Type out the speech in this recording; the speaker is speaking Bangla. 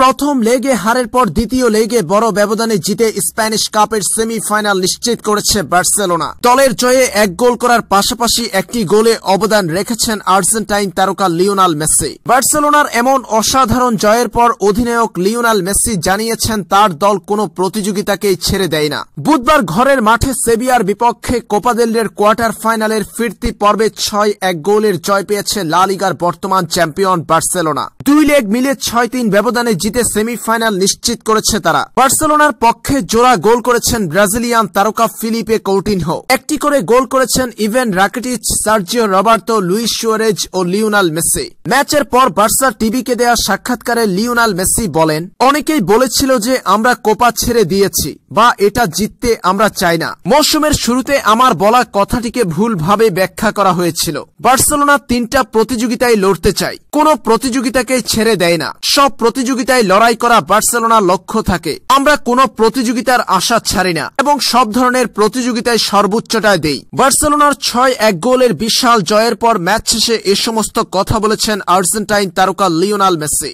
প্রথম লেগে হারের পর দ্বিতীয় লেগে বড় ব্যবধানে জিতে স্প্যানিশ কাপের সেমিফাইনাল নিশ্চিত করেছে বার্সেলোনা। দলের জয়ে এক গোল করার পাশাপাশি একটি গোলে অবদান রেখেছেন আর্জেন্টাইন তারকা লিওনাল মেসি। বার্সেলোনার এমন অসাধারণ জয়ের পর অধিনায়ক লিওনাল মেসি জানিয়েছেন, তার দল কোনো প্রতিযোগিতাকেই ছেড়ে দেয় না। বুধবার ঘরের মাঠে সেবিয়ার বিপক্ষে কোপাদেলের কোয়ার্টার ফাইনালের ফিরতি পর্বে ছয় এক গোলের জয় পেয়েছে লা লিগার বর্তমান চ্যাম্পিয়ন বার্সেলোনা। দুই লেগ মিলে ছয় তিন ব্যবধানে জিতে সেমিফাইনাল নিশ্চিত করেছে তারা। বার্সেলোনার পক্ষে জোড়া গোল করেছেন ব্রাজিলিয়ান তারকা ফিলিপে কৌটিনহো। একটি করে গোল করেছেন Ivan Rakitic, Sergio Roberto, Luis Suarez ও লিওনাল মেসি। ম্যাচের পর বার্সা টিভিকে দেওয়া সাক্ষাৎকারে লিওনাল মেসি বলেন, অনেকেই বলেছিল যে আমরা কোপা ছেড়ে দিয়েছি বা এটা জিততে আমরা চাই না। মৌসুমের শুরুতে আমার বলা কথাটিকে ভুলভাবে ব্যাখ্যা করা হয়েছিল। বার্সেলোনা তিনটা প্রতিযোগিতায় লড়তে চাই কোন প্রতিযোগিতাকে ছেড়ে দেয় না। সব প্রতিযোগিতায় লড়াই করা বার্সেলোনার লক্ষ্য থাকে। আমরা কোনো প্রতিযোগিতার আশা ছাড়ি না এবং সব ধরনের প্রতিযোগিতায় সর্বোচ্চটায় দেই। বার্সেলোনার ছয় এক গোলের বিশাল জয়ের পর ম্যাচ শেষে এ সমস্ত কথা বলেছেন আর্জেন্টাইন তারকা লিওনাল মেসি।